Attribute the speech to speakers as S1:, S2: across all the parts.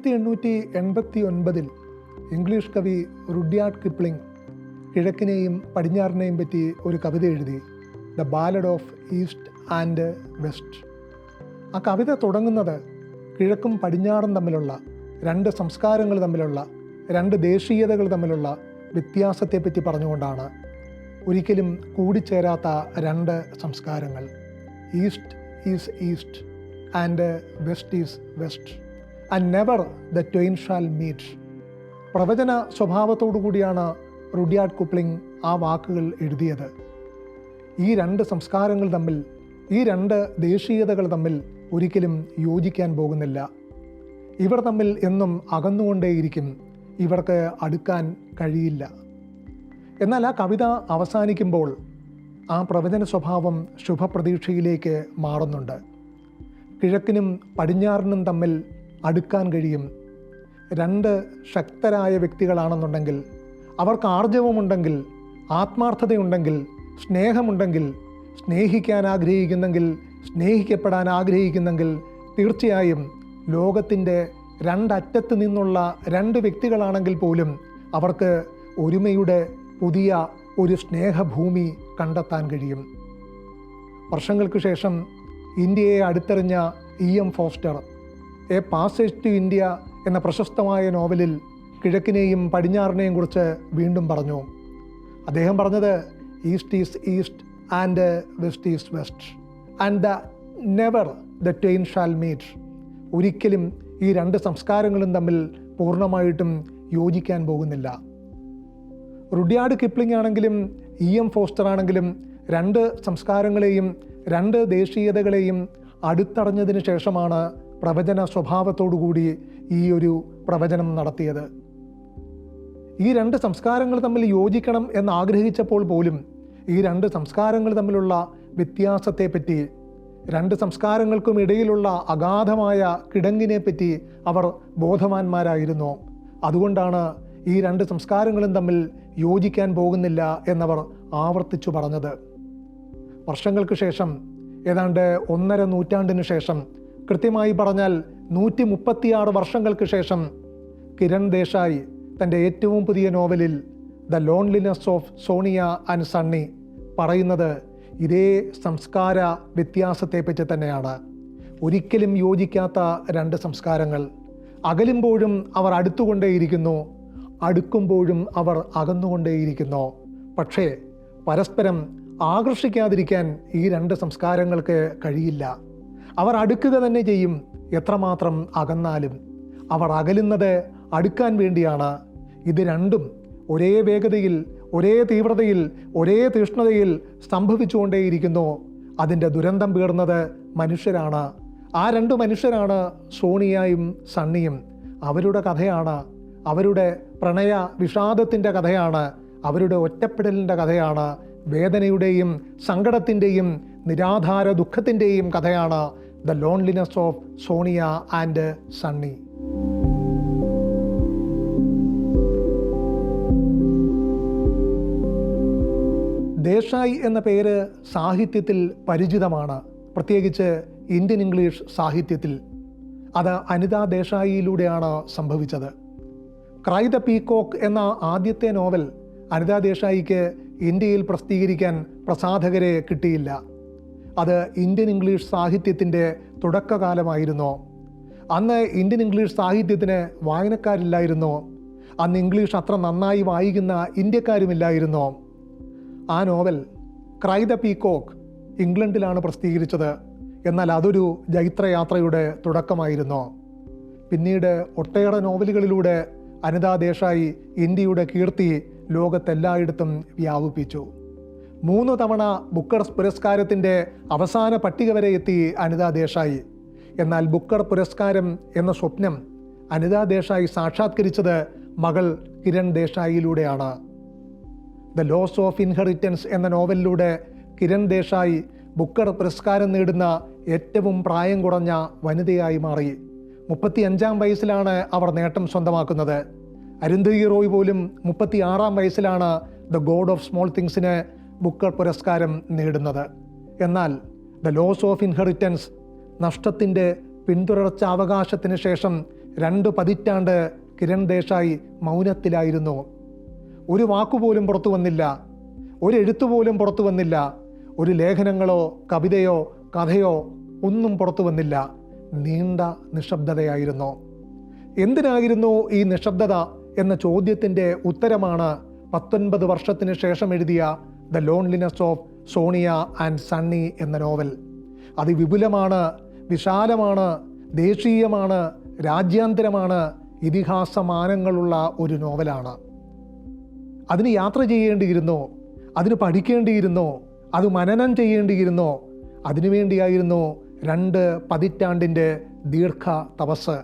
S1: ആയിരത്തി എണ്ണൂറ്റി എൺപത്തി ഒൻപതിൽ ഇംഗ്ലീഷ് കവി റുഡ്യാർഡ് കിപ്ലിംഗ് കിഴക്കിനെയും പടിഞ്ഞാറിനെയും പറ്റി ഒരു കവിത എഴുതി the ballad of East and West ആ കവിത തുടങ്ങുന്നത് കിഴക്കും പടിഞ്ഞാറും തമ്മിലുള്ള രണ്ട് സംസ്കാരങ്ങൾ തമ്മിലുള്ള രണ്ട് ദേശീയതകൾ തമ്മിലുള്ള വ്യത്യാസത്തെപ്പറ്റി പറഞ്ഞുകൊണ്ടാണ് ഒരിക്കലും കൂടിച്ചേരാത്ത രണ്ട് സംസ്കാരങ്ങൾ. East is East and West is West and never the twain shall meet പ്രവചന സ്വഭാവത്തോടു കൂടിയാണ് റുഡിയാർഡ് കുപ്ലിംഗ് ആ വാക്കുകൾ എഴുതിയത്. ഈ രണ്ട് സംസ്കാരങ്ങൾ തമ്മിൽ ഈ രണ്ട് ദേശീയതകൾ തമ്മിൽ ഒരിക്കലും യോജിക്കാൻ പോകുന്നില്ല. ഇവർ തമ്മിൽ എന്നും അകന്നുകൊണ്ടേയിരിക്കും. ഇവർക്ക് അടുക്കാൻ കഴിയില്ല. എന്നാൽ ആ കവിത അവസാനിക്കുമ്പോൾ ആ പ്രവചന സ്വഭാവം ശുഭപ്രതീക്ഷയിലേക്ക് മാറുന്നുണ്ട്. കിഴക്കിനും പടിഞ്ഞാറിനും തമ്മിൽ അടുക്കാൻ കഴിയും. രണ്ട് ശക്തരായ വ്യക്തികളാണെന്നുണ്ടെങ്കിൽ അവർക്ക് ആർജവമുണ്ടെങ്കിൽ ആത്മാർത്ഥതയുണ്ടെങ്കിൽ സ്നേഹമുണ്ടെങ്കിൽ സ്നേഹിക്കാൻ ആഗ്രഹിക്കുന്നെങ്കിൽ സ്നേഹിക്കപ്പെടാൻ ആഗ്രഹിക്കുന്നെങ്കിൽ തീർച്ചയായും ലോകത്തിന്റെ രണ്ടറ്റത്ത് നിന്നുള്ള രണ്ട് വ്യക്തികളാണെങ്കിൽ പോലും അവർക്ക് ഒരുമയുടെ പുതിയ ഒരു സ്നേഹഭൂമി കണ്ടെത്താൻ കഴിയും. വർഷങ്ങൾക്ക് ശേഷം ഇന്ത്യയെ അടുത്തെറിഞ്ഞ E M Forster a passage to India എന്ന പ്രശസ്തമായ നോവലിൽ കിഴക്കിനെയും പടിഞ്ഞാറിനെയും കുറിച്ച് വീണ്ടും പറഞ്ഞു. അദ്ദേഹം പറഞ്ഞത് east is east and west is west. And the never the twain shall meet. ഒരിക്കലും ഈ രണ്ട് സംസ്കാരങ്ങളും തമ്മിൽ പൂർണമായിട്ടും യോജിക്കാൻ പോകുന്നില്ല. റുഡിയാർഡ് കിപ്ലിംഗ് ആണെങ്കിലും ഇ എം ഫോസ്റ്റർ ആണെങ്കിലും രണ്ട് സംസ്കാരങ്ങളെയും രണ്ട് ദേശീയതകളെയും അടുത്തടഞ്ഞതിന് ശേഷമാണ് പ്രവചന സ്വഭാവത്തോടുകൂടി ഈ ഒരു പ്രവചനം നടത്തിയത്. ഈ രണ്ട് സംസ്കാരങ്ങൾ തമ്മിൽ യോജിക്കണം എന്ന് ആഗ്രഹിച്ചപ്പോൾ പോലും ഈ രണ്ട് സംസ്കാരങ്ങൾ തമ്മിലുള്ള വ്യത്യാസത്തെപ്പറ്റി രണ്ട് സംസ്കാരങ്ങൾക്കും ഇടയിലുള്ള അഗാധമായ കിടങ്ങിനെപ്പറ്റി അവർ ബോധവാന്മാരായിരുന്നു. അതുകൊണ്ടാണ് ഈ രണ്ട് സംസ്കാരങ്ങളും തമ്മിൽ യോജിക്കാൻ പോകുന്നില്ല എന്നവർ ആവർത്തിച്ചു പറഞ്ഞത്. വർഷങ്ങൾക്ക് ശേഷം ഏതാണ്ട് ഒന്നര നൂറ്റാണ്ടിനു ശേഷം കൃത്യമായി പറഞ്ഞാൽ നൂറ്റി മുപ്പത്തിയാറ് വർഷങ്ങൾക്ക് ശേഷം കിരൺ ദേശായി തന്റെ ഏറ്റവും പുതിയ നോവലിൽ the loneliness of Sonia and Sunny പറയുന്നത് ഇതേ സംസ്കാര വ്യത്യാസത്തെപ്പറ്റി തന്നെയാണ്. ഒരിക്കലും യോജിക്കാത്ത രണ്ട് സംസ്കാരങ്ങൾ. അകലുമ്പോഴും അവർ അടുത്തുകൊണ്ടേയിരിക്കുന്നു അടുക്കുമ്പോഴും അവർ അകന്നുകൊണ്ടേയിരിക്കുന്നു. പക്ഷേ പരസ്പരം ആകർഷിക്കാതിരിക്കാൻ ഈ രണ്ട് സംസ്കാരങ്ങൾക്ക് കഴിയില്ല. അവർ അടുക്കുക തന്നെ ചെയ്യും. എത്രമാത്രം അകന്നാലും. അവർ അകലുന്നത് അടുക്കാൻ വേണ്ടിയാണ്. ഇത് രണ്ടും ഒരേ വേഗതയിൽ ഒരേ തീവ്രതയിൽ ഒരേ തീഷ്ണതയിൽ സംഭവിച്ചുകൊണ്ടേയിരിക്കുന്നു. അതിന്റെ ദുരന്തം പേർന്നത് മനുഷ്യരാണ്. ആ രണ്ട് മനുഷ്യരാണ് സോണിയയും സണ്ണിയും. അവരുടെ കഥയാണ്. അവരുടെ പ്രണയ വിഷാദത്തിന്റെ കഥയാണ്. അവരുടെ ഒറ്റപ്പെടലിന്റെ കഥയാണ്. വേദനയുടെയും സങ്കടത്തിന്റെയും നിരാധാര ദുഃഖത്തിന്റെയും കഥയാണ്. The loneliness of Sonia and Sunny Desai എന്ന പേര് സാഹിത്യത്തിൽ പരിചിതമാണ്. പ്രത്യേകിച്ച് ഇന്ത്യൻ ഇംഗ്ലീഷ് സാഹിത്യത്തിൽ. അത് അനിത ദേശായിയിലൂടെയാണ് സംഭവിച്ചത്. ക്രൈ ദ പീകോക്ക് എന്ന ആദ്യത്തെ നോവൽ അനിത ദേശായിക്ക് ഇന്ത്യയിൽ പ്രസിദ്ധീകരിക്കാൻ പ്രസാധകരെ കിട്ടിയില്ല. അത് ഇന്ത്യൻ ഇംഗ്ലീഷ് സാഹിത്യത്തിന്റെ തുടക്കകാലമായിരുന്നു. അന്ന് ഇന്ത്യൻ ഇംഗ്ലീഷ് സാഹിത്യത്തിന് വായനക്കാരില്ലായിരുന്നു. അന്ന് ഇംഗ്ലീഷ് അത്ര നന്നായി വായിക്കുന്ന ഇന്ത്യക്കാരുമില്ലായിരുന്നു. ആ നോവൽ ക്രൈ ദ പീകോക്ക് ഇംഗ്ലണ്ടിലാണ് പ്രസിദ്ധീകരിച്ചത് എന്നാൽ അതൊരു ജൈത്രയാത്രയുടെ തുടക്കമായിരുന്നു. പിന്നീട് ഒട്ടേറെ നോവലുകളിലൂടെ അനിതാ ദേശായി ഇന്ത്യയുടെ കീർത്തി ലോകത്തെല്ലായിടത്തും വ്യാപിപ്പിച്ചു. മൂന്ന് തവണ ബുക്കർ പുരസ്കാരത്തിന്റെ അവസാന പട്ടിക വരെ എത്തി അനിത ദേശായി. എന്നാൽ ബുക്കർ പുരസ്കാരം എന്ന സ്വപ്നം അനിത ദേശായി സാക്ഷാത്കരിച്ചത് മകൾ കിരൺ ദേശായിയിലൂടെയാണ് ദ ലോസ് ഓഫ് ഇൻഹെറിറ്റൻസ് എന്ന നോവലിലൂടെ കിരൺ ദേശായി ബുക്കർ പുരസ്കാരം നേടുന്ന ഏറ്റവും പ്രായം കുറഞ്ഞ വനിതയായി മാറി. മുപ്പത്തി അഞ്ചാം വയസ്സിലാണ് അവർ നേട്ടം സ്വന്തമാക്കുന്നത്. അരുന്ധതി റോയ് പോലും മുപ്പത്തി ആറാം വയസ്സിലാണ് ദ ഗോഡ് ഓഫ് സ്മോൾ തിങ്സിന് ബുക്കർ പുരസ്കാരം നേടുന്നത്. എന്നാൽ ദ ലോസ് ഓഫ് ഇൻഹെറിറ്റൻസ് നഷ്ടത്തിന്റെ പിന്തുടർച്ച അവകാശത്തിന് ശേഷം രണ്ട് പതിറ്റാണ്ട് കിരൺ ദേശായി മൗനത്തിലായിരുന്നു. ഒരു വാക്കുപോലും പുറത്തു വന്നില്ല ഒരു പോലും പുറത്തു വന്നില്ല ഒരു ലേഖനങ്ങളോ കവിതയോ കഥയോ ഒന്നും പുറത്തു വന്നില്ല. നീണ്ട നിശബ്ദതയായിരുന്നു. എന്തിനായിരുന്നു ഈ നിശബ്ദത എന്ന ചോദ്യത്തിന്റെ ഉത്തരമാണ് പത്തൊൻപത് വർഷത്തിന് ശേഷം എഴുതിയ the loneliness of Sonia and Sunny എന്ന നോവൽ. അതിവിപുലമാണ് വിശാലമാണ് ദേശീയമാണ് രാജ്യാന്തരമാണ് ഇതിഹാസമാനങ്ങളുള്ള ഒരു നോവലാണ്. അതിന് യാത്ര ചെയ്യേണ്ടിയിരുന്നു? അതിന് പഠിക്കേണ്ടിയിരുന്നു? അത് മനനം ചെയ്യേണ്ടിയിരുന്നു? അതിനുവേണ്ടിയായിരുന്നു രണ്ട് പതിറ്റാണ്ടിന്റെ ദീർഘ തപസ്.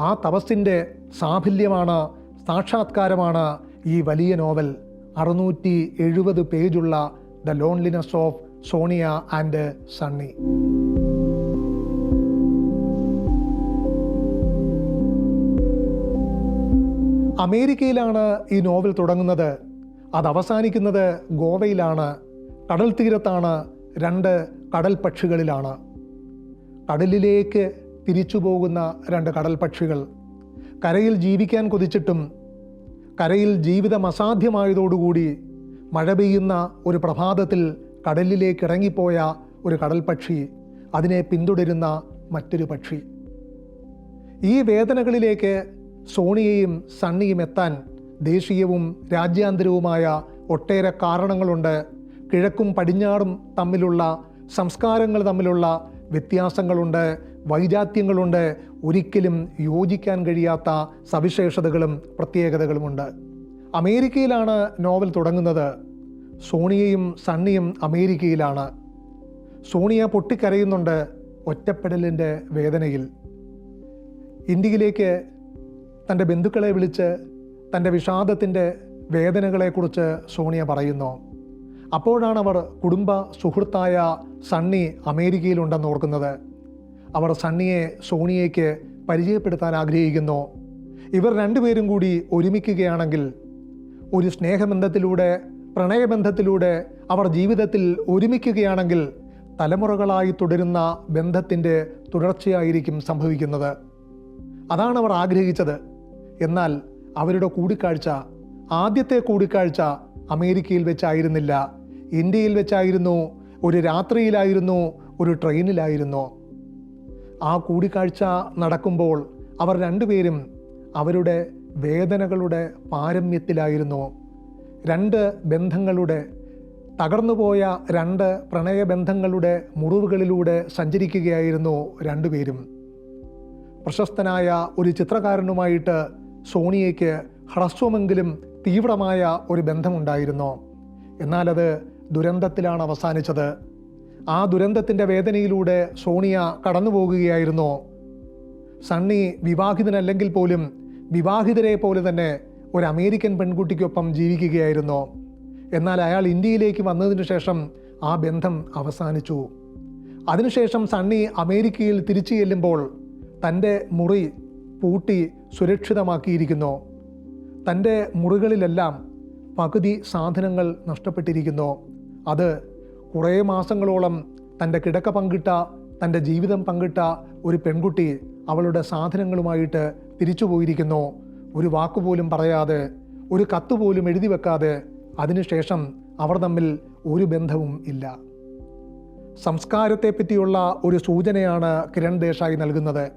S1: ആ തപസ്സിന്റെ സാഫല്യമാണ് സാക്ഷാത്കാരമാണ് ഈ വലിയ നോവൽ. അറുന്നൂറ്റി എഴുപത് പേജുള്ള the loneliness of Sonia and Sunny അമേരിക്കയിലാണ് ഈ നോവൽ തുടങ്ങുന്നത്. അത് അവസാനിക്കുന്നത് ഗോവയിലാണ്. കടൽ തീരത്താണ് രണ്ട് കടൽ പക്ഷികളിലാണ്. കടലിലേക്ക് തിരിച്ചു പോകുന്ന രണ്ട് കടൽ പക്ഷികൾ. കരയിൽ ജീവിക്കാൻ കൊതിച്ചിട്ടും കരയിൽ ജീവിതം അസാധ്യമായതോടുകൂടി മഴ പെയ്യുന്ന ഒരു പ്രഭാതത്തിൽ കടലിലേക്ക് ഇറങ്ങിപ്പോയ ഒരു കടൽ പക്ഷി അതിനെ പിന്തുടരുന്ന മറ്റൊരു പക്ഷി. ഈ വേദനകളിലേക്ക് സോണിയയും സണ്ണിയും എത്താൻ ദേശീയവും രാജ്യാന്തരവുമായ ഒട്ടേറെ കാരണങ്ങളുണ്ട്. കിഴക്കും പടിഞ്ഞാറും തമ്മിലുള്ള സംസ്കാരങ്ങൾ തമ്മിലുള്ള വ്യത്യാസങ്ങളുണ്ട്. വൈജാത്യങ്ങളുണ്ട് ഒരിക്കലും യോജിക്കാൻ കഴിയാത്ത സവിശേഷതകളും പ്രത്യേകതകളുമുണ്ട്. അമേരിക്കയിലാണ് നോവൽ തുടങ്ങുന്നത്. സോണിയയും സണ്ണിയും അമേരിക്കയിലാണ്. സോണിയ പൊട്ടിക്കരയുന്നുണ്ട് ഒറ്റപ്പെടലിന്റെ വേദനയിൽ. ഇന്ത്യയിലേക്ക് തന്റെ ബന്ധുക്കളെ വിളിച്ച് തന്റെ വിഷാദത്തിന്റെ വേദനകളെക്കുറിച്ച് സോണിയ പറയുന്നു. അപ്പോഴാണ് അവർ കുടുംബ സുഹൃത്തായ സണ്ണി അമേരിക്കയിലുണ്ടെന്ന് ഓർക്കുന്നത്. അവർ സണ്ണിയെ സോണിയയ്ക്ക് പരിചയപ്പെടുത്താൻ ആഗ്രഹിക്കുന്നു. ഇവർ രണ്ടുപേരും കൂടി ഒരുമിക്കുകയാണെങ്കിൽ ഒരു സ്നേഹബന്ധത്തിലൂടെ പ്രണയബന്ധത്തിലൂടെ അവർ ജീവിതത്തിൽ ഒരുമിക്കുകയാണെങ്കിൽ തലമുറകളായി തുടരുന്ന ബന്ധത്തിന്റെ തുടർച്ചയായിരിക്കും സംഭവിക്കുന്നത്. അതാണ് അവർ ആഗ്രഹിച്ചത്. എന്നാൽ അവരുടെ കൂടിക്കാഴ്ച ആദ്യത്തെ കൂടിക്കാഴ്ച അമേരിക്കയിൽ വെച്ചായിരുന്നില്ല. ഇന്ത്യയിൽ വെച്ചായിരുന്നു ഒരു രാത്രിയിലായിരുന്നു ഒരു ട്രെയിനിലായിരുന്നു. ആ കൂടിക്കാഴ്ച നടക്കുമ്പോൾ അവർ രണ്ടുപേരും അവരുടെ വേദനകളുടെ പാരമ്യത്തിലായിരുന്നു. രണ്ട് ബന്ധങ്ങളുടെ തകർന്നുപോയ രണ്ട് പ്രണയബന്ധങ്ങളുടെ മുറിവുകളിലൂടെ സഞ്ചരിക്കുകയായിരുന്നു രണ്ടുപേരും. പ്രശസ്തനായ ഒരു ചിത്രകാരനുമായിട്ട് സോണിയയ്ക്ക് ഹ്രസ്വമെങ്കിലും തീവ്രമായ ഒരു ബന്ധമുണ്ടായിരുന്നു. എന്നാലത് ദുരന്തത്തിലാണ് അവസാനിച്ചത്. ആ ദുരന്തത്തിന്റെ വേദനയിലൂടെ സോണിയ കടന്നു പോകുകയായിരുന്നു. സണ്ണി വിവാഹിതനല്ലെങ്കിൽ പോലും വിവാഹിതരെ പോലെ തന്നെ ഒരു അമേരിക്കൻ പെൺകുട്ടിക്കൊപ്പം ജീവിക്കുകയായിരുന്നു. എന്നാൽ അയാൾ ഇന്ത്യയിലേക്ക് വന്നതിന് ശേഷം ആ ബന്ധം അവസാനിച്ചു. അതിനുശേഷം സണ്ണി അമേരിക്കയിൽ തിരിച്ചു ചെല്ലുമ്പോൾ തന്റെ മുറി പൂട്ടി സുരക്ഷിതമാക്കിയിരിക്കുന്നു. തന്റെ മുറികളിലെല്ലാം പകുതി സാധനങ്ങൾ നഷ്ടപ്പെട്ടിരിക്കുന്നു. അത് കുറേ മാസങ്ങളോളം തന്റെ കിടക്ക പങ്കിട്ട തന്റെ ജീവിതം പങ്കിട്ട ഒരു പെൺകുട്ടി അവളുടെ സാധനങ്ങളുമായിട്ട് തിരിച്ചു പോയിരിക്കുന്നു. ഒരു വാക്കുപോലും പറയാതെ ഒരു കത്ത് പോലും എഴുതി വെക്കാതെ അതിനുശേഷം അവർ തമ്മിൽ ഒരു ബന്ധവും ഇല്ല. സംസ്കാരത്തെ പറ്റിയുള്ള ഒരു സൂചനയാണ് കിരൺ ദേശായി നൽകുന്നത്.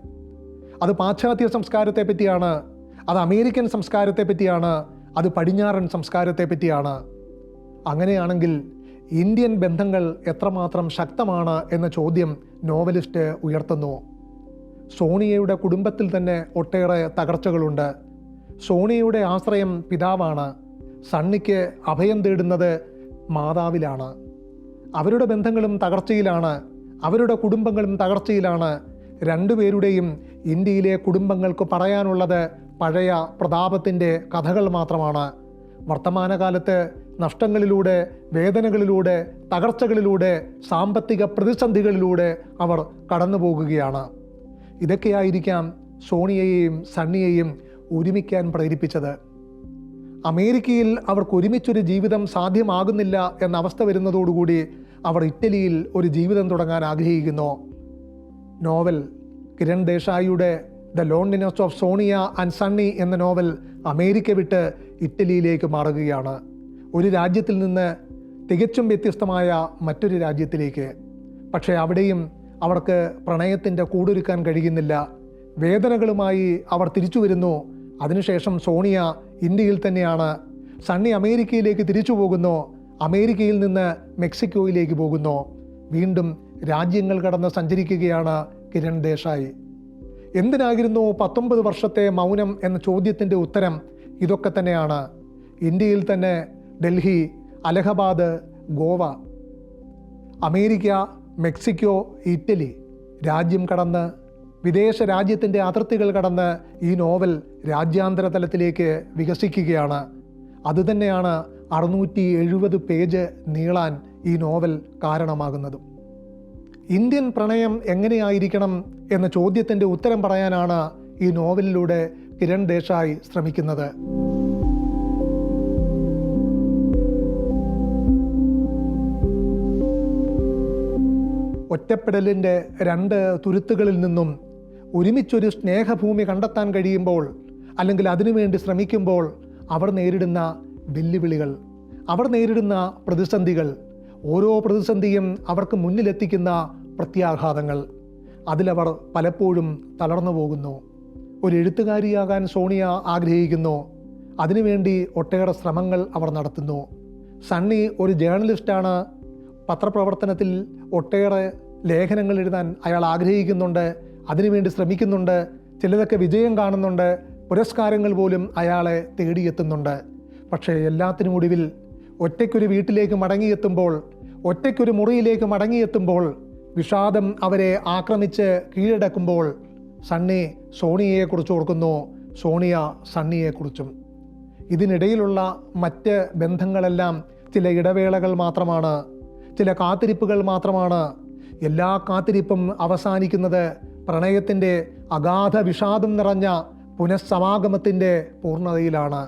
S1: അത് പാശ്ചാത്യ സംസ്കാരത്തെ പറ്റിയാണ് അത് അമേരിക്കൻ സംസ്കാരത്തെ പറ്റിയാണ് അത് പടിഞ്ഞാറൻ സംസ്കാരത്തെ പറ്റിയാണ് അങ്ങനെയാണെങ്കിൽ ഇന്ത്യൻ ബന്ധങ്ങൾ എത്രമാത്രം ശക്തമാണ് എന്ന ചോദ്യം നോവലിസ്റ്റ് ഉയർത്തുന്നു. സോണിയയുടെ കുടുംബത്തിൽ തന്നെ ഒട്ടേറെ തകർച്ചകളുണ്ട്. സോണിയയുടെ ആശ്രയം പിതാവാണ്. സണ്ണിക്ക് അഭയം തേടുന്നത് മാതാവിലാണ്. അവരുടെ ബന്ധങ്ങളും തകർച്ചയിലാണ്. അവരുടെ കുടുംബങ്ങളും തകർച്ചയിലാണ്. രണ്ടുപേരുടെയും ഇന്ത്യയിലെ കുടുംബങ്ങൾക്ക് പറയാനുള്ളത് പഴയ പ്രതാപത്തിന്റെ കഥകൾ മാത്രമാണ്. വർത്തമാനകാലത്ത് നഷ്ടങ്ങളിലൂടെ വേദനകളിലൂടെ തകർച്ചകളിലൂടെ സാമ്പത്തിക പ്രതിസന്ധികളിലൂടെ അവർ കടന്നു പോകുകയാണ് ഇതൊക്കെയായിരിക്കാം സോണിയയെയും സണ്ണിയെയും ഒരുമിക്കാൻ പ്രേരിപ്പിച്ചത്. അമേരിക്കയിൽ അവർക്ക് ഒരുമിച്ചൊരു ജീവിതം സാധ്യമാകുന്നില്ല എന്ന അവസ്ഥ വരുന്നതോടുകൂടി അവർ ഇറ്റലിയിൽ ഒരു ജീവിതം തുടങ്ങാൻ ആഗ്രഹിക്കുന്നു. Novel Kiran ദേശായിയുടെ the loneliness of Sonia and Sunny എന്ന നോവൽ അമേരിക്ക വിട്ട് ഇറ്റലിയിലേക്ക് മാറുകയാണ്. ഒരു രാജ്യത്തിൽ നിന്ന് തികച്ചും വ്യത്യസ്തമായ മറ്റൊരു രാജ്യത്തിലേക്ക്. പക്ഷേ അവിടെയും അവർക്ക് പ്രണയത്തിന്റെ കൂടൊരുക്കാൻ കഴിയുന്നില്ല. വേദനകളുമായി അവർ തിരിച്ചു വരുന്നു. അതിനുശേഷം സോണിയ ഇന്ത്യയിൽ തന്നെയാണ്. സണ്ണി അമേരിക്കയിലേക്ക് തിരിച്ചു പോകുന്നു. അമേരിക്കയിൽ നിന്ന് മെക്സിക്കോയിലേക്ക് പോകുന്നു. വീണ്ടും രാജ്യങ്ങൾ കടന്ന് സഞ്ചരിക്കുകയാണ് കിരൺ ദേശായി. എന്തിനായിരുന്നു പത്തൊമ്പത് വർഷത്തെ മൗനം എന്ന ചോദ്യത്തിന്റെ ഉത്തരം ഇതൊക്കെ തന്നെയാണ്. ഇന്ത്യയിൽ തന്നെ Delhi Allahabad Goa America Mexico Italy രാജ്യം കടന്ന് വിദേശ രാജ്യത്തിന്റെ അതിർത്തികൾ കടന്ന് ഈ നോവൽ രാജ്യാന്തര തലത്തിലേക്ക് വികസിക്കുകയാണ്. അതുതന്നെയാണ് അറുന്നൂറ്റി എഴുപത് പേജ് നീളാൻ ഈ നോവൽ കാരണമാകുന്നതും. ഇന്ത്യൻ പ്രണയം എങ്ങനെയായിരിക്കണം എന്ന ചോദ്യത്തിന്റെ ഉത്തരം പറയാനാണ് ഈ നോവലിലൂടെ കിരൺ ദേശായി ശ്രമിക്കുന്നത്. ഒറ്റപ്പെടലിന്റെ രണ്ട് തുരുത്തുകളിൽ നിന്നും ഒരുമിച്ചൊരു സ്നേഹഭൂമി കണ്ടെത്താൻ കഴിയുമ്പോൾ അല്ലെങ്കിൽ അതിനുവേണ്ടി ശ്രമിക്കുമ്പോൾ അവർ നേരിടുന്ന വെല്ലുവിളികൾ അവർ നേരിടുന്ന പ്രതിസന്ധികൾ ഓരോ പ്രതിസന്ധിയും അവർക്ക് മുന്നിലെത്തിക്കുന്ന പ്രത്യാഘാതങ്ങൾ. അതിലവർ പലപ്പോഴും തളർന്നു പോകുന്നു. ഒരു എഴുത്തുകാരിയാകാൻ സോണിയ ആഗ്രഹിക്കുന്നു. അതിനുവേണ്ടി ഒട്ടേറെ ശ്രമങ്ങൾ അവർ നടത്തുന്നു. സണ്ണി ഒരു ജേർണലിസ്റ്റാണ് പത്രപ്രവർത്തനത്തിൽ ഒട്ടേറെ ലേഖനങ്ങൾ എഴുതാൻ അയാൾ ആഗ്രഹിക്കുന്നുണ്ട് അതിനുവേണ്ടി ശ്രമിക്കുന്നുണ്ട് ചിലതൊക്കെ വിജയം കാണുന്നുണ്ട് പുരസ്കാരങ്ങൾ പോലും അയാളെ തേടിയെത്തുന്നുണ്ട്. പക്ഷേ എല്ലാത്തിനും ഒടുവിൽ ഒറ്റയ്ക്കൊരു വീട്ടിലേക്ക് മടങ്ങിയെത്തുമ്പോൾ ഒറ്റയ്ക്കൊരു മുറിയിലേക്ക് മടങ്ങിയെത്തുമ്പോൾ വിഷാദം അവരെ ആക്രമിച്ച് കീഴടക്കുമ്പോൾ സണ്ണി സോണിയയെക്കുറിച്ച് ഓർക്കുന്നു. സോണിയ സണ്ണിയെക്കുറിച്ചും. ഇതിനിടയിലുള്ള മറ്റ് ബന്ധങ്ങളെല്ലാം ചില ഇടവേളകൾ മാത്രമാണ് ചില കാത്തിരിപ്പുകൾ മാത്രമാണ്. എല്ലാ കാത്തിരിപ്പും അവസാനിക്കുന്നത് പ്രണയത്തിന്റെ അഗാധ വിഷാദം നിറഞ്ഞ പുനഃസമാഗമത്തിന്റെ പൂർണതയിലാണ്.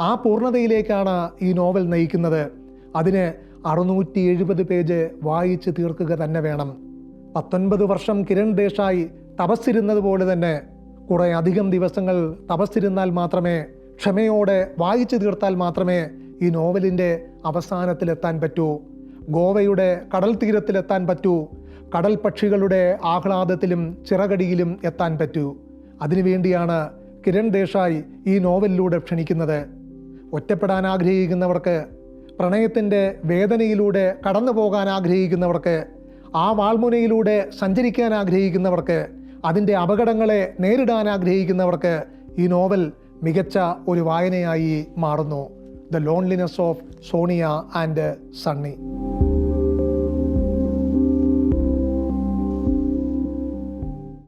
S1: ആ പൂർണതയിലേക്കാണ് ഈ നോവൽ നയിക്കുന്നത്. അതിന് അറുന്നൂറ്റി എഴുപത് പേജ് വായിച്ച് തീർക്കുക തന്നെ വേണം. പത്തൊൻപത് വർഷം കിരൺ ദേശായി തപസ്സിരുന്നത് പോലെ തന്നെ കുറേ അധികം ദിവസങ്ങൾ തപസ്സിരുന്നാൽ മാത്രമേ ക്ഷമയോടെ വായിച്ചു തീർത്താൽ മാത്രമേ ഈ നോവലിന്റെ അവസാനത്തിലെത്താൻ പറ്റൂ. ഗോവയുടെ കടൽ തീരത്തിലെത്താൻ പറ്റൂ. കടൽ പക്ഷികളുടെ ആഹ്ലാദത്തിലും ചിറകടിയിലും എത്താൻ പറ്റൂ. അതിനുവേണ്ടിയാണ് കിരൺ ദേശായി ഈ നോവലിലൂടെ ക്ഷണിക്കുന്നത്. ഒറ്റപ്പെടാൻ ആഗ്രഹിക്കുന്നവർക്ക് പ്രണയത്തിന്റെ വേദനയിലൂടെ കടന്നു പോകാൻ ആഗ്രഹിക്കുന്നവർക്ക് ആ വാൾമുനയിലൂടെ സഞ്ചരിക്കാൻ ആഗ്രഹിക്കുന്നവർക്ക് അതിന്റെ അപകടങ്ങളെ നേരിടാൻ ആഗ്രഹിക്കുന്നവർക്ക് ഈ നോവൽ മികച്ച ഒരു വായനയായി മാറുന്നു. The loneliness of Sonia and Sunny